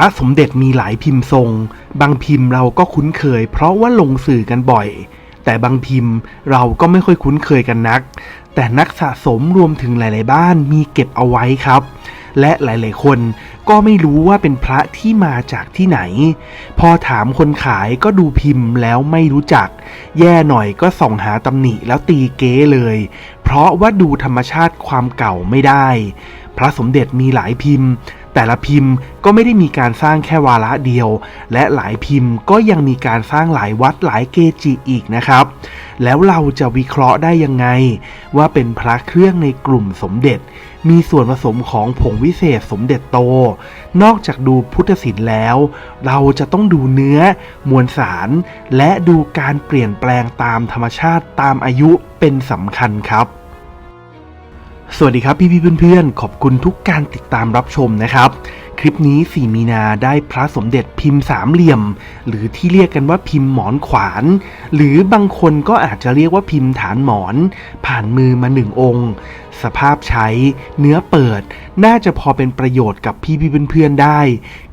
ระสมเด็จมีหลายพิมพ์ทรง บางพิมพ์เราก็คุ้นเคย เพราะว่าลงสื่อกันบ่อย แต่บางพิมพ์เราก็ไม่ค่อยคุ้นเคยกันนัก แต่นักสะสมรวมถึงหลาย ๆ บ้านมีเก็บเอาไว้ครับ และหลาย ๆ คนก็ไม่รู้ว่าเป็นพระที่มาจากที่ไหน พอถามคนขายก็ดูพิมพ์แล้วไม่รู้จัก แย่หน่อยก็ส่องหาตำหนิแล้วตีเก้เลย เพราะว่าดูธรรมชาติความเก่าไม่ได้ พระสมเด็จมีหลายพิมพ์ แต่ละพิมพ์ก็ไม่ได้มีการสร้างแค่วาระเดียว และหลายพิมพ์ก็ยังมีการสร้างหลายวัดหลายเกจิอีกนะครับ แล้วเราจะวิเคราะห์ได้ยังไง ว่าเป็นพระเครื่องในกลุ่มสมเด็จ มีส่วนผสมของผงวิเศษสมเด็จโต นอกจากดูพุทธศิลป์แล้ว เราจะต้องดูเนื้อ มวลสาร และดูการเปลี่ยนแปลงตามธรรมชาติตามอายุเป็นสำคัญครับ สวัสดีครับพี่พี่ๆเพื่อนๆ ขอบคุณทุกการติดตามรับชมนะครับคลิปนี้ 4 มีนาได้พระสมเด็จพิมพ์สามเหลี่ยม หรือที่เรียกกันว่าพิมพ์หมอนขวาน หรือบางคนก็อาจจะเรียกว่าพิมพ์ฐานหมอน ผ่านมือมาหนึ่งองค์ สภาพใช้ เนื้อเปิด น่าจะพอเป็นประโยชน์กับพี่พี่ๆเพื่อนๆได้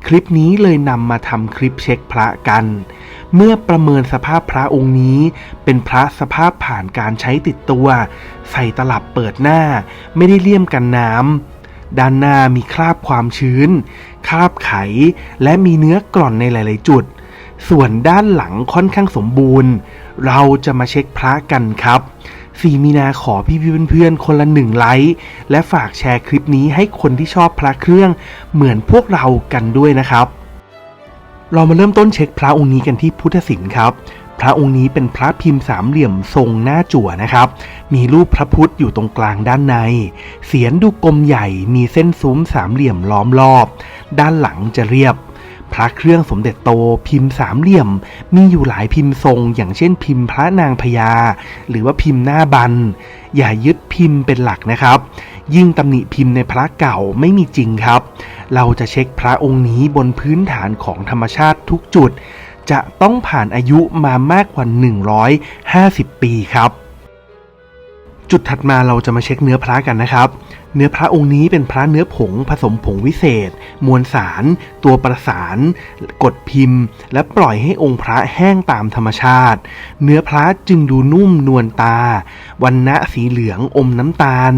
คลิปนี้เลยนำมาทำคลิปเช็คพระกัน เมื่อประเมินสภาพพระองค์นี้ เป็นพระสภาพผ่านการใช้ติดตัว ใส่ตลับเปิดหน้า ไม่ได้เลี่ยมกันน้ำ ด้านหน้ามีคราบความชื้น คราบไข และมีเนื้อกร่อนในหลาย ๆ จุด ส่วนด้านหลังค่อนข้างสมบูรณ์ เราจะมาเช็คพระกันครับสีมีนาขอพี่พี่เพื่อนๆ คนละหนึ่งไลค์และฝากแชร์คลิปนี้ให้คนที่ชอบพระเครื่องเหมือนพวกเรากันด้วยนะครับ เรามาเริ่มต้นเช็คพระองค์นี้กันที่พุทธศิลป์ครับ พระองค์นี้เป็นพระพิมพ์สามเหลี่ยมทรงหน้าจั่วนะครับ มีรูปพระพุทธอยู่ตรงกลางด้านใน เสียนดูกลมใหญ่มีเส้นซุ้มสามเหลี่ยมล้อมรอบ ด้านหลังจะเรียบพระเครื่องสมเด็จโตพิมพ์สามเหลี่ยม มีอยู่หลายพิมพ์ทรง อย่างเช่นพิมพ์พระนางพญาหรือว่าพิมพ์หน้าบัน อย่ายึดพิมพ์เป็นหลักนะครับ ยิ่งตำหนิพิมพ์ในพระเก่าไม่มีจริงครับ เราจะเช็คพระองค์นี้บนพื้นฐานของธรรมชาติทุกจุด จะต้องผ่านอายุมามากกว่า 150 ปีครับจุดถัดมาเราจะมาเช็คเนื้อพระกันนะครับ เนื้อพระองค์นี้เป็นพระเนื้อผงผสมผงวิเศษ มวลสาร ตัวประสาน กดพิมพ์ และปล่อยให้องค์พระแห้งตามธรรมชาติ เนื้อพระจึงดูนุ่มนวลตา วันณะสีเหลืองอมน้ำตาล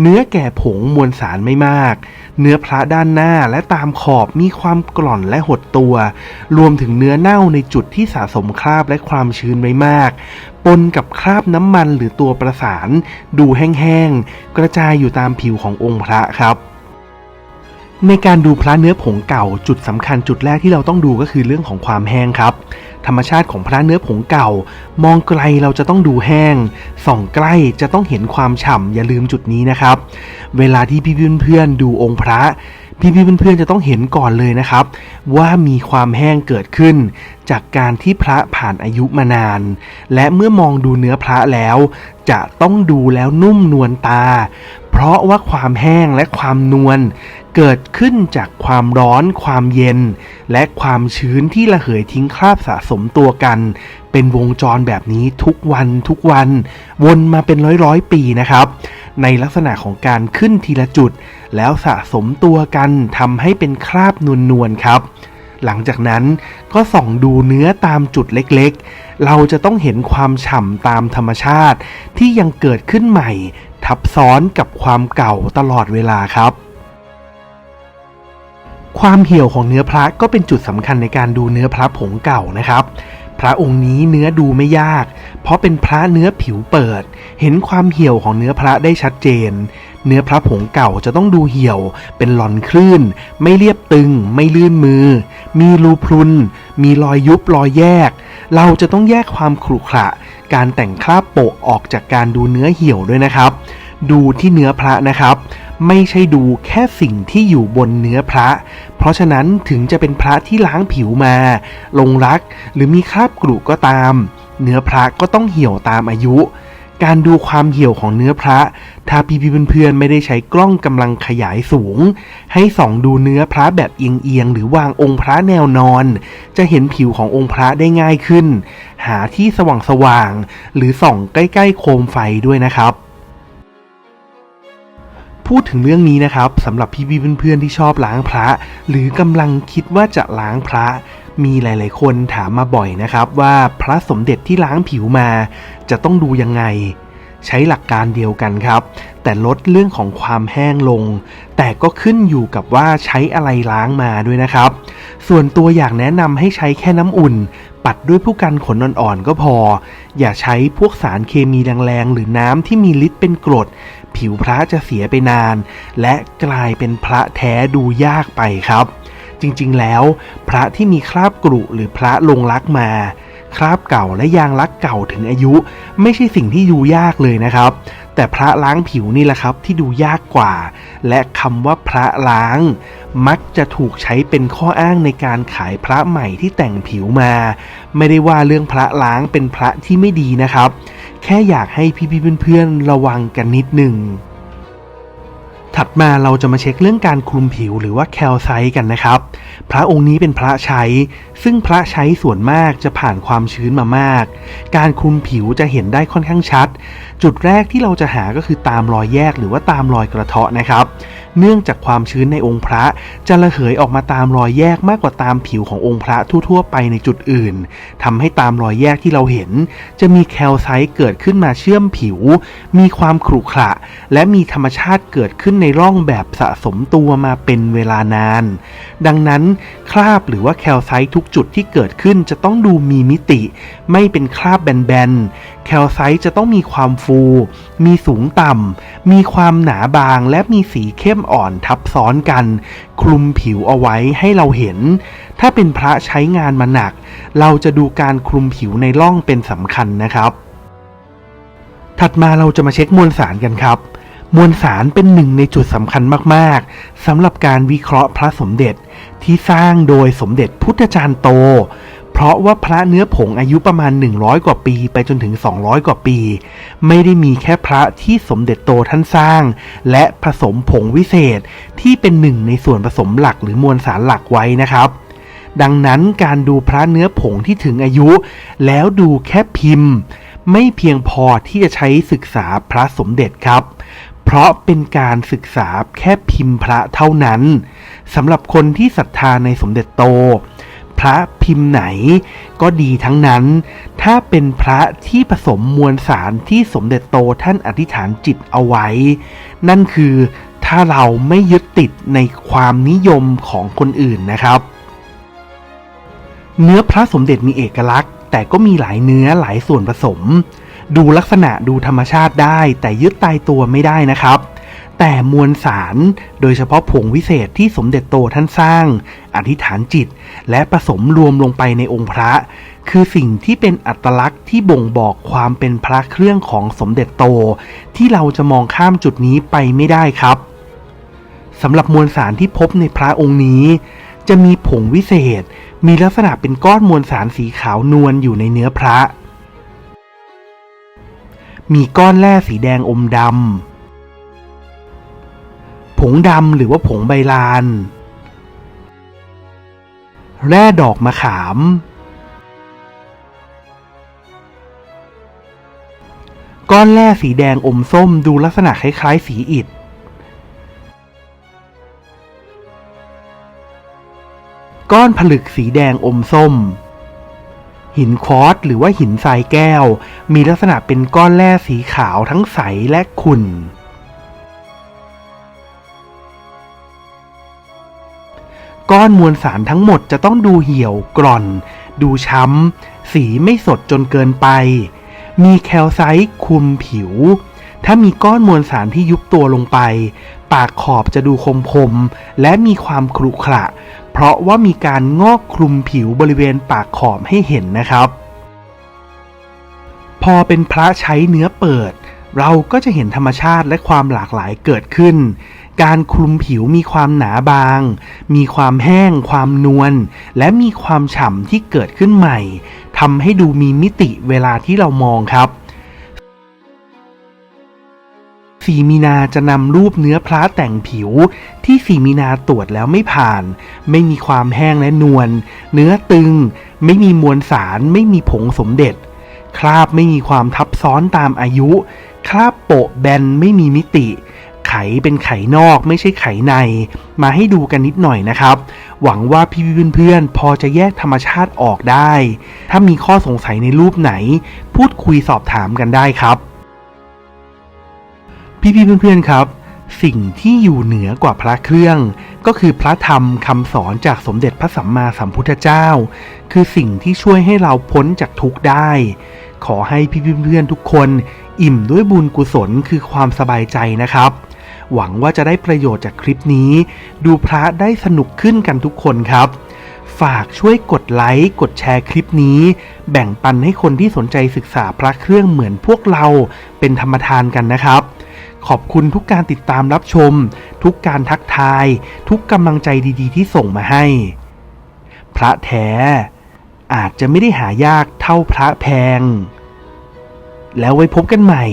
เนื้อแก่ผงมวลสารไม่มาก เนื้อพระด้านหน้าและตามขอบมีความกร่อนและหดตัว รวมถึงเนื้อเน่าในจุดที่สะสมคราบและความชื้นไว้มาก ปนกับคราบน้ำมันหรือตัวประสาน ดูแห้งๆ กระจายอยู่ตามผิวขององค์พระครับ ในการดูพระเนื้อผงเก่าจุดสำคัญจุดแรกที่เราต้องดูก็คือเรื่องของความแห้งครับ ธรรมชาติของพระเนื้อผงเก่า มองไกลเราจะต้องดูแห้งส่องใกล้จะต้องเห็นความฉ่ำอย่าลืมจุดนี้นะครับ เวลาที่พี่เพื่อนๆดูองค์พระพี่พี่เพื่อนๆจะต้องเห็นก่อนเลยนะครับ ว่ามีความแห้งเกิดขึ้น จากการที่พระผ่านอายุมานาน และเมื่อมองดูเนื้อพระแล้ว จะต้องดูแล้วนุ่มนวลตา เพราะว่าความแห้งและความนวลเกิดขึ้นจากความร้อน ความเย็น และความชื้นที่ระเหยทิ้งคราบสะสมตัวกัน เป็นวงจรแบบนี้ทุกวันทุกวัน วนมาเป็นร้อยร้อยปีนะครับ ในลักษณะของการขึ้นทีละจุด แล้วสะสมตัวกันทำให้เป็นคราบนวลๆครับ หลังจากนั้นก็ส่องดูเนื้อตามจุดเล็กๆ เราจะต้องเห็นความฉ่ำตามธรรมชาติ ที่ยังเกิดขึ้นใหม่ ทับซ้อนกับความเก่าตลอดเวลาครับความเหี่ยวของเนื้อพระก็เป็นจุดสำคัญในการดูเนื้อพระผงเก่านะครับ พระองค์นี้เนื้อดูไม่ยาก เพราะเป็นพระเนื้อผิวเปิด เห็นความเหี่ยวของเนื้อพระได้ชัดเจน เนื้อพระผงเก่าจะต้องดูเหี่ยว เป็นหลอนคลื่น ไม่เรียบตึง ไม่ลื่นมือ มีรูพรุน มีรอยยุบรอยแยก เราจะต้องแยกความขรุขระ การแต่งคราบโปะออกจากการดูเนื้อเหี่ยวด้วยนะครับ ดูที่เนื้อพระนะครับ ไม่ใช่ดูแค่สิ่งที่อยู่บนเนื้อพระ เพราะฉะนั้นถึงจะเป็นพระที่ล้างผิวมา ลงรักหรือมีคราบกรุก็ตาม เนื้อพระก็ต้องเหี่ยวตามอายุ การดูความเหี่ยวของเนื้อพระ ถ้าพี่พี่เพื่อนๆไม่ได้ใช้กล้องกำลังขยายสูง ให้ส่องดูเนื้อพระแบบเอียงๆหรือวางองค์พระแนวนอน จะเห็นผิวขององค์พระได้ง่ายขึ้น หาที่สว่างๆหรือส่องใกล้ๆโคมไฟด้วยนะครับ พูดถึงเรื่องนี้นะครับสำหรับพี่พี่เพื่อนๆที่ชอบล้างพระ หรือกำลังคิดว่าจะล้างพระมีหลาย ๆ คนถามมาบ่อยนะครับว่าพระสมเด็จที่ล้างผิวมา จะต้องดูยังไง ใช้หลักการเดียวกันครับ แต่ลดเรื่องของความแห้งลง แต่ก็ขึ้นอยู่กับว่าใช้อะไรล้างมาด้วยนะครับ ส่วนตัวอยากแนะนำให้ใช้แค่น้ำอุ่น ปัดด้วยผู้กันขนอ่อนๆก็พอ อย่าใช้พวกสารเคมีแรงๆหรือน้ำที่มีฤทธิ์เป็นกรด ผิวพระจะเสียไปนาน และกลายเป็นพระแท้ดูยากไปครับ จริงๆแล้ว พระที่มีคราบกรุหรือพระลงลักมา คราบเก่าและยางลักเก่าถึงอายุ ไม่ใช่สิ่งที่ดูยากเลยนะครับ แต่พระล้างผิวนี่แหละครับที่ดูยากกว่า และคำว่าพระล้าง มักจะถูกใช้เป็นข้ออ้างในการขายพระใหม่ที่แต่งผิวมา ไม่ได้ว่าเรื่องพระล้างเป็นพระที่ไม่ดีนะครับ แค่อยากให้พี่ๆเพื่อนๆระวังกันนิดหนึ่ง ถัดมาเราจะมาเช็คเรื่องการคลุมผิวหรือว่าแคลไซต์กันนะครับ พระองค์นี้เป็นพระใช้ ซึ่งพระใช้ส่วนมากจะผ่านความชื้นมามาก การคลุมผิวจะเห็นได้ค่อนข้างชัด จุดแรกที่เราจะหาก็คือตามรอยแยกหรือว่าตามรอยกระเทาะนะครับ เนื่องจากความชื้นในองค์พระ จะระเหยออกมาตามรอยแยกมากกว่าตามผิวขององค์พระทั่วๆ ไปในจุดอื่นทำให้ตามรอยแยกที่เราเห็น จะมีแคลไซต์เกิดขึ้นมาเชื่อมผิว มีความขรุขระและมีธรรมชาติเกิดขึ้นในร่องแบบสะสมตัวมาเป็นเวลานาน ดังนั้นคราบหรือว่าแคลไซต์ทุกจุดที่เกิดขึ้นจะต้องดูมีมิติ ไม่เป็นคราบแบนๆ แคลไซต์จะต้องมีความฟู มีสูงต่ำ มีความหนาบางและมีสีเข้มอ่อนทับซ้อนกัน คลุมผิวเอาไว้ให้เราเห็น ถ้าเป็นพระใช้งานมาหนัก เราจะดูการคลุมผิวในร่องเป็นสำคัญนะครับ ถัดมาเราจะมาเช็คมวลสารกันครับ มวลสารเป็นหนึ่งในจุดสำคัญมาก ๆสำหรับการวิเคราะห์พระสมเด็จที่สร้างโดยสมเด็จพุทธจารย์โต เพราะว่าพระเนื้อผงอายุประมาณ 100 กว่าปีไปจนถึง 200 กว่าปี ไม่ได้มีแค่พระที่สมเด็จโตท่านสร้าง และผสมผงวิเศษที่เป็นหนึ่งในส่วนผสมหลักหรือมวลสารหลักไว้นะครับดังนั้นการดูพระเนื้อผงที่ถึงอายุ แล้วดูแค่พิมพ์ ไม่เพียงพอที่จะใช้ศึกษาพระสมเด็จครับ เพราะเป็นการศึกษาแค่พิมพ์พระเท่านั้นสำหรับคนที่ศรัทธาในสมเด็จโต พระพิมพ์ไหนก็ดีทั้งนั้น ถ้าเป็นพระที่ผสมมวลสารที่สมเด็จโตท่านอธิษฐานจิตเอาไว้ นั่นคือถ้าเราไม่ยึดติดในความนิยมของคนอื่นนะครับ เนื้อพระสมเด็จมีเอกลักษณ์ แต่ก็มีหลายเนื้อหลายส่วนผสม ดูลักษณะดูธรรมชาติได้ แต่ยึดตายตัวไม่ได้นะครับ แต่มวลสารโดยเฉพาะผงวิเศษที่สมเด็จโตท่านสร้าง อธิษฐานจิต และผสมรวมลงไปในองค์พระ คือสิ่งที่เป็นอัตลักษณ์ที่บ่งบอกความเป็นพระเครื่องของสมเด็จโต ที่เราจะมองข้ามจุดนี้ไปไม่ได้ครับสำหรับมวลสารที่พบในพระองค์นี้ จะมีผงวิเศษ มีลักษณะเป็นก้อนมวลสารสีขาวนวลอยู่ในเนื้อพระ มีก้อนแร่สีแดงอมดำ ผงดำหรือว่าผงใบลาน แร่ดอกมะขาม ก้อนแร่สีแดงอมส้มดูลักษณะคล้ายๆสีอิฐ ก้อนผลึกสีแดงอมส้ม หินควอตหรือว่าหินทรายแก้ว มีลักษณะเป็นก้อนแร่สีขาวทั้งใสและขุ่นก้อนมวลสารทั้งหมดจะต้องดูเหี่ยวกร่อน ดูช้ำ สีไม่สดจนเกินไป มีแคลไซต์คุมผิว ถ้ามีก้อนมวลสารที่ยุบตัวลงไป ปากขอบจะดูคมๆและมีความขรุขระ เพราะว่ามีการงอกคลุมผิวบริเวณปากขอบให้เห็นนะครับ พอเป็นพระใช้เนื้อเปิด เราก็จะเห็นธรรมชาติและความหลากหลายเกิดขึ้น การคลุมผิวมีความหนาบาง มีความแห้ง ความนวล และมีความฉ่ำที่เกิดขึ้นใหม่ทำให้ดูมีมิติเวลาที่เรามองครับ สีมีนาจะนำรูปเนื้อพระแต่งผิว ที่สีมีนาตรวจแล้วไม่ผ่าน ไม่มีความแห้งและนวล เนื้อตึง ไม่มีมวลสาร ไม่มีผงสมเด็จ คราบไม่มีความทับซ้อนตามอายุ คราบโปะแบนไม่มีมิติ ไขเป็นไขนอกไม่ใช่ไขใน มาให้ดูกันนิดหน่อยนะครับ หวังว่าพี่เพื่อนๆพอจะแยกธรรมชาติออกได้ ถ้ามีข้อสงสัยในรูปไหน พูดคุยสอบถามกันได้ครับ พี่ๆเพื่อนๆครับ สิ่งที่อยู่เหนือกว่าพระเครื่อง ก็คือพระธรรมคำสอนจากสมเด็จพระสัมมาสัมพุทธเจ้า คือสิ่งที่ช่วยให้เราพ้นจากทุกข์ได้ ขอให้พี่ๆเพื่อนๆทุกคน อิ่มด้วยบุญกุศลคือความสบายใจนะครับ หวังว่าจะได้ประโยชน์จากคลิปนี้ ดูพระได้สนุกขึ้นกันทุกคนครับฝากช่วยกดไลค์ กดแชร์คลิปนี้ แบ่งปันให้คนที่สนใจศึกษาพระเครื่องเหมือนพวกเราเป็นธรรมทานกันนะครับ ขอบคุณทุกการติดตามรับชม ทุกการทักทาย ทุกกำลังใจดีๆ ที่ส่งมาให้ พระแท้ อาจจะไม่ได้หายากเท่าพระแพง แล้วไว้พบกันใหม่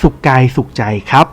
สุขกายสุขใจครับ